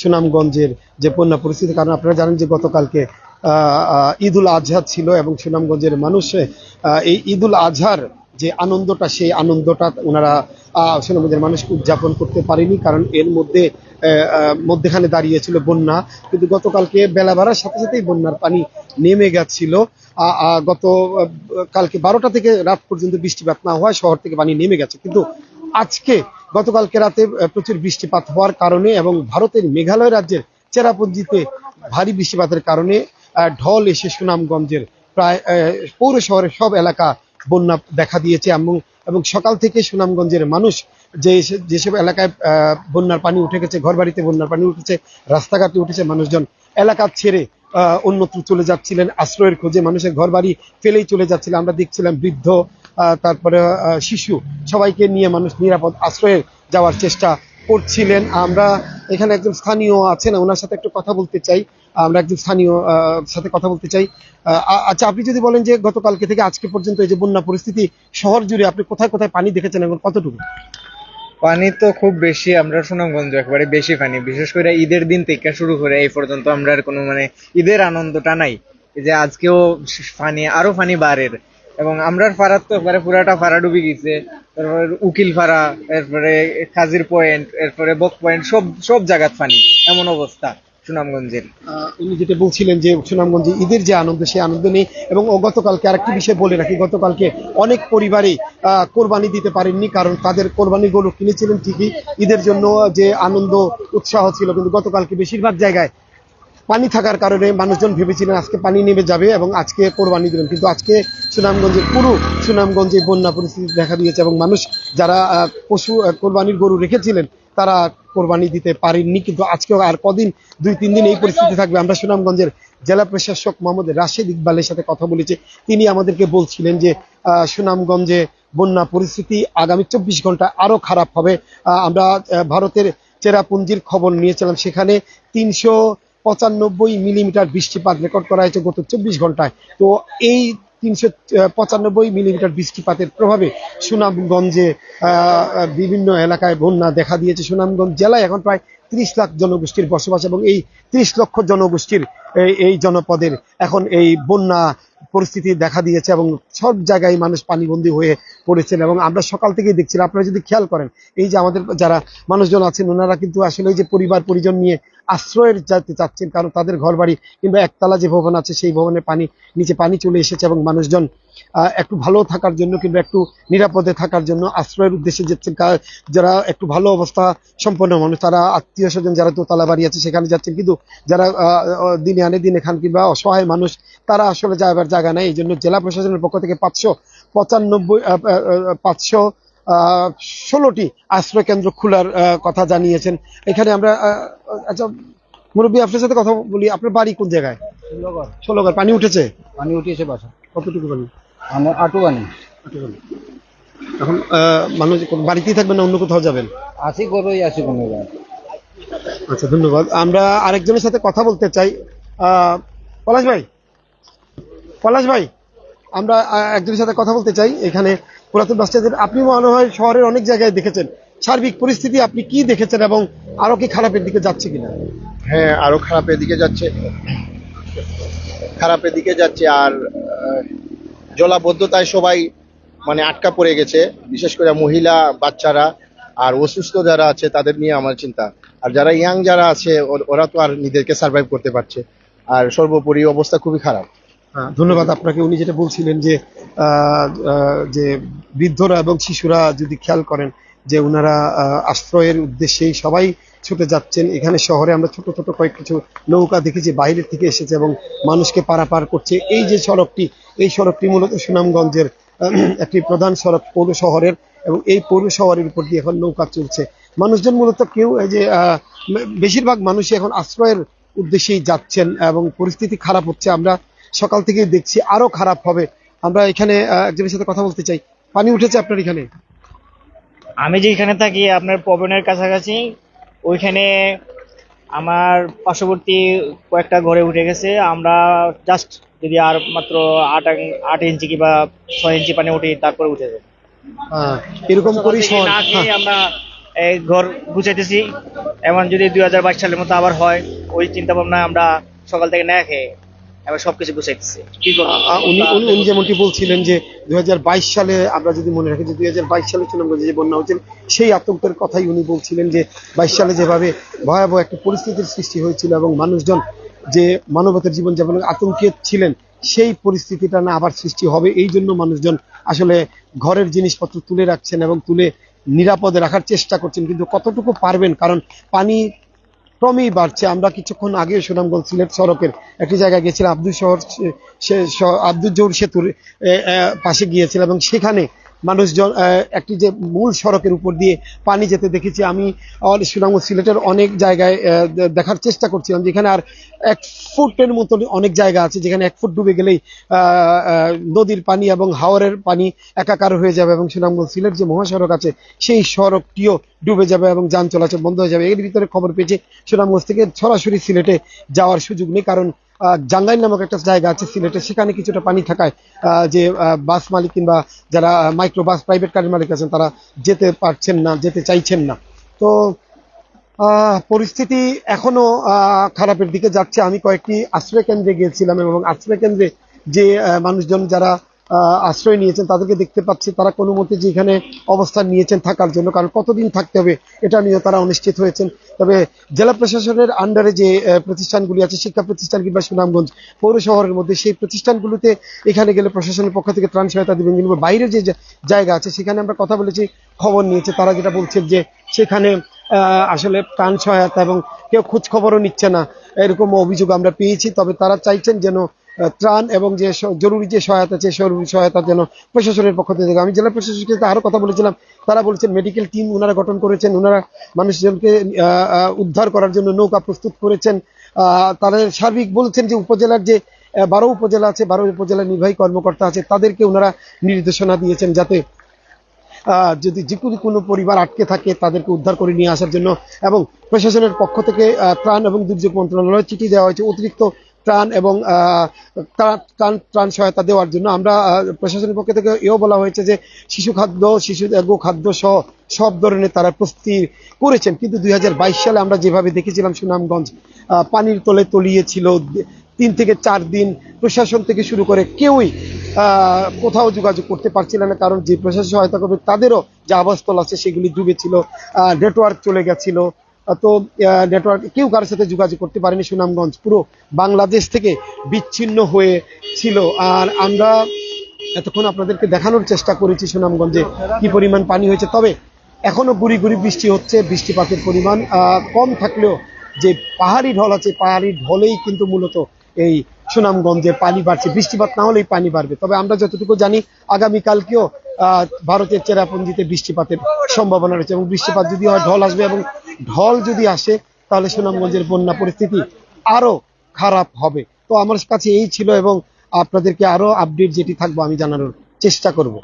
সুনামগঞ্জের যে বন্যা পরিস্থিতি, কারণ আপনারা জানেন যে গতকালকে ঈদুল আজহা ছিল এবং সুনামগঞ্জের মানুষ এই ঈদুল আজহার যে আনন্দটা, সেই আনন্দটা ওনারা সুনামগঞ্জের মানুষ উদযাপন করতে পারেনি, কারণ এর মধ্যে মধ্যেখানে দাঁড়িয়েছিল বন্যা। কিন্তু গতকালকে বেলা বাড়ার সাথে সাথেই বন্যার পানি নেমে গেছিল। গত কালকে বারোটা থেকে রাত পর্যন্ত বৃষ্টিপাত না হওয়ায় শহর থেকে পানি নেমে গেছে। কিন্তু আজকে গতকালকে রাতে প্রচুর বৃষ্টিপাত হওয়ার কারণে এবং ভারতের মেঘালয় রাজ্যের চেরাপুঞ্জিতে ভারী বৃষ্টিপাতের কারণে ঢল এসে সুনামগঞ্জের প্রায় পৌর শহরের সব এলাকা বন্যা দেখা দিয়েছে এবং এবং সকাল থেকে সুনামগঞ্জের মানুষ যে যেসব এলাকায় বন্যার পানি উঠে গেছে, ঘরবাড়িতে বন্যার পানি উঠেছে, রাস্তাঘাটে উঠেছে, মানুষজন এলাকা ছেড়ে অন্যত্র চলে যাচ্ছিলেন, আশ্রয়ের খোঁজে মানুষের ঘর বাড়ি ফেলেই চলে যাচ্ছিল। আমরা দেখছিলাম বৃদ্ধ তারপরে শিশু সবাইকে নিয়ে মানুষ নিরাপদ আশ্রয়ে যাওয়ার চেষ্টা করছিলেন। আমরা এখানে একজন স্থানীয় আছেন, ওনার সাথে একটু কথা বলতে চাই। আমরা একজন স্থানীয় সাথে কথা বলতে চাই। আচ্ছা আপনি যদি বলেন যে গতকালকে থেকে আজকে পর্যন্ত এই যে বন্যা পরিস্থিতি শহর জুড়ে আপনি কোথায় কোথায় পানি দেখেছেন এবং কতটুকু? পানি তো খুব বেশি, আমরা সুনামগঞ্জ একেবারে বেশি পানি। বিশেষ করে ঈদের দিন থেকে শুরু করে এই পর্যন্ত আমরা আর কোনো মানে ঈদের আনন্দটা নাই। যে আজকেও পানি, আরও পানি বাড়ের এবং আমরার ফাড়ার তো একবারে পুরাটা ফাড়া ডুবে গেছে। তারপরে উকিল ফাড়া এরপরে কাজির পয়েন্ট, এরপরে বক পয়েন্ট, সব সব জায়গাত পানি এমন অবস্থা সুনামগঞ্জের। উনি যেটা বলছিলেন যে সুনামগঞ্জে ঈদের যে আনন্দ, সেই আনন্দ নেই এবং গতকালকে আরেকটি বিষয় বলে রাখি, গতকালকে অনেক পরিবারই কোরবানি দিতে পারেননি কারণ তাদের কোরবানি গরু কিনেছিলেন ঠিকই। ঈদের জন্য যে আনন্দ, উৎসাহ ছিল, কিন্তু গতকালকে বেশিরভাগ জায়গায় পানি থাকার কারণে মানুষজন ভেবেছিলেন আজকে পানি নেমে যাবে এবং আজকে কোরবানি দেবেন। কিন্তু আজকে সুনামগঞ্জের পুরো সুনামগঞ্জে বন্যা পরিস্থিতি দেখা দিয়েছে এবং মানুষ যারা পশু কোরবানির গরু রেখেছিলেন, তারা কোরবানি দিতে পারেননি। কিন্তু আজকেও আর কদিন, দুই, তিন দিন এই পরিস্থিতি থাকবে। আমরা সুনামগঞ্জের জেলা প্রশাসক মোহাম্মদ রাশেদ ইকবালের সাথে কথা বলেছি। তিনি আমাদেরকে বলছিলেন যে সুনামগঞ্জে বন্যা পরিস্থিতি আগামী চব্বিশ ঘণ্টা আরও খারাপ হবে। আমরা ভারতের চেরাপুঞ্জির খবর নিয়েছিলাম। সেখানে তিনশো পঁচানব্বই মিলিমিটার বৃষ্টিপাত রেকর্ড করা হয়েছে গত চব্বিশ ঘন্টায়। তো এই তিনশো পঁচানব্বই মিলিমিটার বৃষ্টিপাতের প্রভাবে সুনামগঞ্জে বিভিন্ন এলাকায় বন্যা দেখা দিয়েছে। সুনামগঞ্জ জেলায় এখন প্রায় ত্রিশ লাখ জনগোষ্ঠীর বসবাস এবং এই ত্রিশ লক্ষ জনগোষ্ঠীর এই- জনপদের এখন এই বন্যা পরিস্থিতি দেখা দিয়েছে এবং সব জায়গায় মানুষ পানিবন্দী হয়ে পড়েছেন এবং আমরা সকাল থেকেই দেখছিলাম। আপনারা যদি খেয়াল করেন, এই যে আমাদের যারা মানুষজন আছেন, ওনারা কিন্তু আসলে যে পরিবার, পরিজন নিয়ে আশ্রয়ের যাতে চাচ্ছেন, কারণ তাদের ঘরবাড়ি কিংবা একতলা যে ভবন আছে, সেই ভবনে পানি, নিচে পানি চলে এসেছে এবং মানুষজন একটু ভালো থাকার জন্য কিংবা একটু নিরাপদে থাকার জন্য আশ্রয়ের উদ্দেশ্যে যাচ্ছেন যারা একটু ভালো অবস্থা সম্পন্ন মানুষ তারা আত্মীয় স্বজন যারা দোতলা বাড়ি আছে সেখানে যাচ্ছেন। কিন্তু যারা দিনে আনে দিনে খান কিংবা অসহায় মানুষ তারা আসলে যাবার জায়গা নেই। এই জন্য জেলা প্রশাসনের পক্ষ থেকে পাঁচশো পঁচানব্বই পাঁচশো ষোলোটি আশ্রয় কেন্দ্র খোলার কথা জানিয়েছেন। এখানে আমরা আচ্ছা মুরব্বী আপনার সাথে কথা বলি। আপনার বাড়ি কোন জায়গায়? ষোলোঘর পানি উঠেছে? পানি উঠিয়েছে বাসা। কতটুকু পানি? আমার আটু পানি এখন মানুষ বাড়িতেই থাকবেন না অন্য কোথাও যাবেন? আসি করোই আসি কোনো আচ্ছা ধন্যবাদ। আমরা আরেকজনের সাথে কথা বলতে চাই। আহ, পলাশ ভাই। পলাশ ভাই আমরা একজনের সাথে কথা বলতে চাই। এখানে পুরাতন স্ট্যান্ডের আপনি মনে হয় শহরের অনেক জায়গায় দেখেছেন। সার্বিক পরিস্থিতি আপনি কি দেখেছেন এবং আরও কি খারাপের দিকে যাচ্ছে কিনা? হ্যাঁ আরও খারাপের দিকে যাচ্ছে। খারাপের দিকে যাচ্ছে আর জলাবদ্ধতায় সবাই মানে আটকা পড়ে গেছে বিশেষ করে মহিলা বাচ্চারা আর অসুস্থ যারা আছে তাদের নিয়ে আমার চিন্তা। আর যারা ইয়াং যারা আছে ওরা তো আর নিজেদেরকে সার্ভাইভ করতে পারছে। আর সর্বোপরি অবস্থা খুবই খারাপ। হ্যাঁ, ধন্যবাদ আপনাকে। উনি যেটা বলছিলেন যে যে বৃদ্ধরা এবং শিশুরা যদি খেয়াল করেন যে ওনারা আশ্রয়ের উদ্দেশ্যেই সবাই ছুটে যাচ্ছেন। এখানে শহরে আমরা ছোট ছোট কয়েক কিছু নৌকা দেখেছি বাইরের থেকে এসেছে এবং মানুষকে পারাপার করছে। এই যে সড়কটি, এই সড়কটি মূলত সুনামগঞ্জের একটি প্রধান সড়ক পৌর শহরের এবং এই পৌর শহরের উপর দিয়ে এখন নৌকা চলছে। মানুষজন মূলত কেউ এই যে বেশিরভাগ মানুষই এখন আশ্রয়ের উদ্দেশ্যেই যাচ্ছেন এবং পরিস্থিতি খারাপ হচ্ছে। আমরা সকাল থেকে দেখছি আরও খারাপ হবে। আমরা এখানে একজনের সাথে কথা বলতে চাই। পানি উঠেছে আপনার এখানে? আমি যেখানে থাকি, আপনার পবনের কাছাকাছি। ওইখানে আমার পার্শ্ববর্তী কয়েকটা ঘরে উঠে গেছে। আমরা জাস্ট যদি আর মাত্র আট আট ইঞ্চি কিংবা ছয় ইঞ্চি পানি উঠি তারপরে উঠে যাবে এরকম করি না খেয়ে হ্যাঁ, আমরা এই ঘর গুছাইতেছি। এমন যদি দুই হাজার বাইশ সালের মতো আবার হয় ওই চিন্তা ভাবনা আমরা সকাল থেকে না খেয়ে এবার সবকিছু গুছাইতেছি। কি উনি উনি উনি যেমনটি বলছিলেন যে দুই সালে আমরা যদি মনে রাখি যে দুই সালে সুনামগঞ্জে যে বন্যা হয়েছিল সেই আতঙ্কের কথাই উনি বলছিলেন যে বাইশ সালে যেভাবে ভয়াবহ একটা পরিস্থিতির সৃষ্টি হয়েছিল এবং মানুষজন যে মানবতার জীবনযাপনের আতঙ্কে ছিলেন সেই পরিস্থিতিটা না আবার সৃষ্টি হবে এই জন্য মানুষজন আসলে ঘরের জিনিসপত্র তুলে রাখছেন এবং তুলে নিরাপদে রাখার চেষ্টা করছেন। কিন্তু কতটুকু পারবেন? কারণ পানি ক্রমেই বাড়ছে। আমরা কিছুক্ষণ আগে সুনামগঞ্জ সিলেট সড়কের একটি জায়গায় গেছিলাম আব্দুল শহর আব্দুল জহুর সেতুর পাশে গিয়েছিলাম এবং সেখানে মানুষজন একটি যে মূল সড়কের উপর দিয়ে পানি যেতে দেখেছি, আমি সুনামগঞ্জ সিলেটের অনেক জায়গায় দেখার চেষ্টা করছিলাম যেখানে আর এক ফুটের মতো অনেক জায়গা আছে যেখানে এক ফুট ডুবে গেলেই নদীর পানি এবং হাওরের পানি একাকার হয়ে যাবে এবং সুনামগঞ্জ সিলেট যে মহাসড়ক আছে সেই সড়কটিও ডুবে যাবে এবং যান চলাচল বন্ধ হয়ে যাবে। এর ভিতরে খবর পেয়েছি সুনামগঞ্জ থেকে সরাসরি সিলেটে যাওয়ার সুযোগ নেই কারণ জাঙ্গাইল নামক একটা জায়গা আছে সিলেটে। সেখানে কিছুটা পানি থাকায় যে বাস মালিক কিংবা যারা মাইক্রো বাস প্রাইভেট কারের মালিক আছেন, তারা যেতে পারছেন না, যেতে চাইছেন না। তো পরিস্থিতি এখনও খারাপের দিকে যাচ্ছে। আমি কয়েকটি আশ্রয় কেন্দ্রে গিয়েছিলাম এবং আশ্রয় কেন্দ্রে যে মানুষজন যারা আশ্রয় নিয়েছেন, তাদেরকে দেখতে পাচ্ছি তারা কোনো মতে যে এখানে অবস্থান নিয়েছেন থাকার জন্য, কারণ কতদিন থাকতে হবে এটা নিয়ে তারা অনিশ্চিত হয়েছেন। তবে জেলা প্রশাসনের আন্ডারে যে প্রতিষ্ঠানগুলি আছে, শিক্ষা প্রতিষ্ঠান কিংবা সুনামগঞ্জ পৌর শহরের মধ্যে, সেই প্রতিষ্ঠানগুলোতে এখানে গেলে প্রশাসনের পক্ষ থেকে ত্রাণ সহায়তা দেবেন কিন্তু বাইরের যে জায়গা আছে, সেখানে আমরা কথা বলেছি, খবর নিয়েছে, তারা যেটা বলছে যে সেখানে আসলে ত্রাণ সহায়তা এবং কেউ খোঁজ খবরও নিচ্ছে না, এরকম অভিযোগ আমরা পেয়েছি। তবে তারা চাইছেন যেন ত্রাণ এবং যে জরুরি যে সহায়তা আছে জরুরি সহায়তা যেন প্রশাসনের পক্ষ থেকে আমি জেলা প্রশাসকের সাথে আরও কথা বলেছিলাম। তারা বলছেন মেডিকেল টিম ওনারা গঠন করেছেন ওনারা মানুষজনকে উদ্ধার করার জন্য নৌকা প্রস্তুত করেছেন। তাদের সার্বিক বলছেন যে উপজেলার যে বারো উপজেলা আছে, বারো উপজেলার নির্বাহী কর্মকর্তা আছে, তাদেরকে ওনারা নির্দেশনা দিয়েছেন যাতে যদি যে কোনো কোনো পরিবার আটকে থাকে, তাদেরকে উদ্ধার করে নিয়ে আসার জন্য। এবং প্রশাসনের পক্ষ থেকে ত্রাণ এবং দুর্যোগ মন্ত্রণালয়ের চিঠি দেওয়া হয়েছে। অতিরিক্ত ত্রাণ এবং ত্রাণ- ত্রাণ সহায়তা দেওয়ার জন্য আমরা প্রশাসনের পক্ষ থেকে এও বলা হয়েছে যে শিশু খাদ্য, শিশু গো খাদ্য সহ সব ধরনের তারা প্রস্তুতি করেছেন। কিন্তু দুই হাজার বাইশ সালে আমরা যেভাবে দেখেছিলাম সুনামগঞ্জ পানির তলে তলিয়েছিল, তিন থেকে চার দিন প্রশাসন থেকে শুরু করে কেউই কোথাও যোগাযোগ করতে পারছিল না, কারণ যে প্রশাসন সহায়তা করবে তাদেরও যে আবাসস্থল আছে সেগুলি ডুবেছিল নেটওয়ার্ক চলে গেছিল তো নেটওয়ার্ক কেউ কারোর সাথে যোগাযোগ করতে পারেনি সুনামগঞ্জ। পুরো বাংলাদেশ থেকে বিচ্ছিন্ন হয়ে ছিল। আর আমরা এতক্ষণ আপনাদেরকে দেখানোর চেষ্টা করেছি সুনামগঞ্জে কি পরিমাণ পানি হয়েছে। তবে এখনও গুড়ি গুড়ি বৃষ্টি হচ্ছে, বৃষ্টিপাতের পরিমাণ কম থাকলেও যে পাহাড়ি ঢল আছে, পাহাড়ি ঢলেই কিন্তু মূলত এই সুনামগঞ্জে পানি বাড়ছে। বৃষ্টিপাত না হলেই পানি বাড়বে। তবে আমরা যতটুকু জানি, আগামীকালকেও ভারতের চেরাপুঞ্জিতে বৃষ্টিপাতের সম্ভাবনা রয়েছে এবং বৃষ্টিপাত যদি হয়, ঢল আসবে এবং ঢল যদি আসে, তাহলে সুনামগঞ্জের বন্যা পরিস্থিতি আরও খারাপ হবে। তো আমার কাছে এই ছিল এবং আপনাদেরকে আরও আপডেট যেটি থাকব আমি জানানোর চেষ্টা করব।